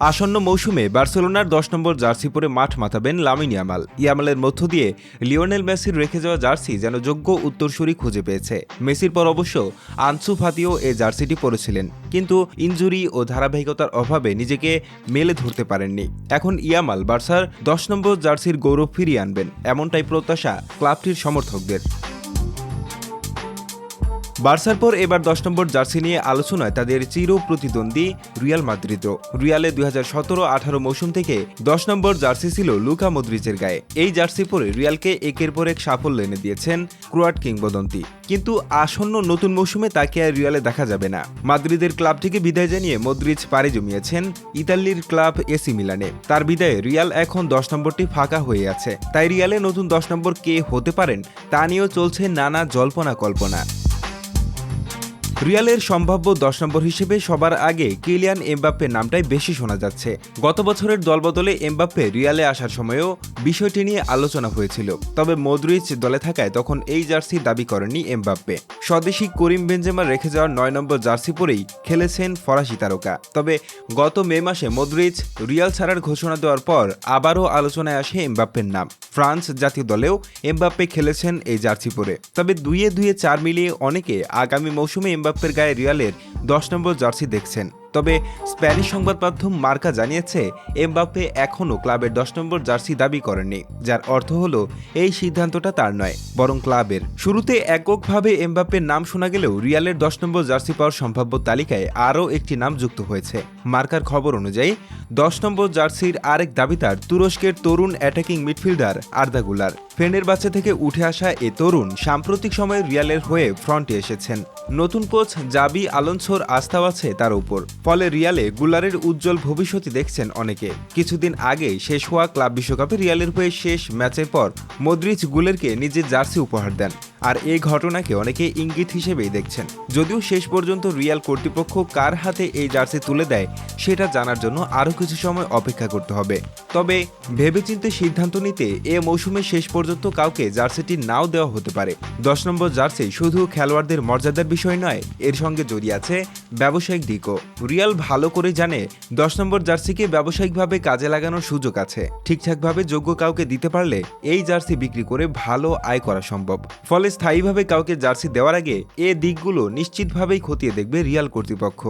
আসন্ন মৌসুমে বার্সেলোনার দশ নম্বর জার্সি পরে মাঠ মাতাবেন লামিন ইয়ামাল। ইয়ামালের মধ্য দিয়ে লিওনেল মেসির রেখে যাওয়া জার্সি যেন যোগ্য উত্তরসূরি খুঁজে পেয়েছে। মেসির পর অবশ্য আনসু ফাতিও এই জার্সিটি পরেছিলেন। কিন্তু ইনজুরি ও ধারাবাহিকতার অভাবে নিজেকে মেলে ধরতে পারেননি। এখন ইয়ামাল বার্সার দশ নম্বর জার্সির গৌরব ফিরিয়ে আনবেন, এমনটাই প্রত্যাশা ক্লাবটির সমর্থকদের। বার্সার পর এবার দশ নম্বর জার্সি নিয়ে আলোচনায় তাদের চির প্রতিদ্বন্দ্বী রিয়াল মাদ্রিদও রিয়ালে দুই হাজার সতেরো আঠারো মৌসুম থেকে দশ নম্বর জার্সি ছিল লুকা মদ্রিচের গায়ে। এই জার্সি পরে রিয়ালকে একের পর এক সাফল্য এনে দিয়েছেন ক্রোয়াট কিংবদন্তি। কিন্তু আসন্ন নতুন মৌসুমে তাকে আর রিয়ালে দেখা যাবে না। মাদ্রিদের ক্লাবটিকে বিদায় জানিয়ে মদ্রিচ পাড়ি জমিয়েছেন ইতালির ক্লাব এসি মিলানে। তার বিদায়ে রিয়াল এখন দশ নম্বরটি ফাঁকা হয়ে আছে। তাই রিয়ালে নতুন দশ নম্বর কে হতে পারেন তা নিয়েও চলছে নানা জল্পনা কল্পনা রিয়ালের সম্ভাব্য দশ নম্বর হিসেবে সবার আগে কিলিয়ান এমবাপ্পের নামটাই বেশি শোনা যাচ্ছে। গত বছরের দলবদলে এমবাপ্পে রিয়ালে আসার সময়ও বিষয়টি নিয়ে আলোচনা হয়েছিল। তবে মদ্রিচ দলে থাকায় তখন এই জার্সি দাবি করেনি এমবাপ্পে। স্বদেশী করিম বেঞ্জেমার রেখে যাওয়ার নয় নম্বর জার্সি পরেই খেলেছেন ফরাসি তারকা। তবে গত মে মাসে মদ্রিচ রিয়াল ছাড়ার ঘোষণা দেওয়ার পর আবারও আলোচনায় আসে এমবাপ্পের নাম। ফ্রান্স জাতীয় দলেও এমবাপ্পে খেলেছেন এই জার্সি পরে। তবে দুইয়ে দুইয়ে চার মিলিয়ে অনেকে আগামী মৌসুমে এমবাপ্পের গায়ে রিয়ালের দশ নম্বর জার্সি দেখছেন। তবে স্প্যানিশ সংবাদ মাধ্যম মার্কা জানিয়েছে, এমবাপ্পে এখনও ক্লাবের দশ নম্বর জার্সি দাবি করেননি, যার অর্থ হলো এই সিদ্ধান্তটা তার নয়, বরং ক্লাবের। শুরুতে এককভাবে এমবাপ্পের নাম শোনা গেলেও রিয়ালের দশ নম্বর জার্সি পাওয়ার সম্ভাব্য তালিকায় আরও একটি নাম যুক্ত হয়েছে। মার্কার খবর অনুযায়ী, দশ নম্বর জার্সির আরেক দাবিদার তুরস্কের তরুণ অ্যাটাকিং মিডফিল্ডার আর্দাগুলার ফেনের বাচ্চা থেকে উঠে আসা এ তরুণ সাম্প্রতিক সময়ে রিয়ালের হয়ে ফ্রন্টে এসেছেন। নতুন কোচ জাবি আলোনসোর আস্থাও আছে তার উপর। ফলে রিয়ালে গুলারের উজ্জ্বল ভবিষ্যৎই দেখছেন অনেকে। কিছুদিন আগে শেষ হওয়া ক্লাব বিশ্বকাপে রিয়ালের হয়ে শেষ ম্যাচের পর মদ্রিচ গুলেরকে নিজের জার্সি উপহার দেন। আর এই ঘটনাকে অনেকে ইঙ্গিত হিসেবেই দেখছেন। যদিও শেষ পর্যন্ত রিয়াল কর্তৃপক্ষ কার হাতে এই জার্সি তুলে দেয়, সেটা জানার জন্য আরও কিছু সময় অপেক্ষা করতে হবে। তবে ভেবেচিন্তে সিদ্ধান্ত নিতে এ মৌসুমে শেষ পর্যন্ত কাউকে জার্সিটি নাও দেওয়া হতে পারে। দশ নম্বর জার্সি শুধু খেলোয়াড়দের মর্যাদার বিষয় নয়, এর সঙ্গে জড়িয়ে আছে ব্যবসায়িক দিকও। রিয়াল ভালো করে জানে, দশ নম্বর জার্সিকে ব্যবসায়িকভাবে কাজে লাগানোর সুযোগ আছে। ঠিকঠাকভাবে যোগ্য কাউকে দিতে পারলে এই জার্সি বিক্রি করে ভালো আয় করা সম্ভব। ফলে স্থায়ীভাবে কাউকে জার্সি দেওয়ার আগে এ দিকগুলো নিশ্চিতভাবেই খতিয়ে দেখবে রিয়াল কর্তৃপক্ষ।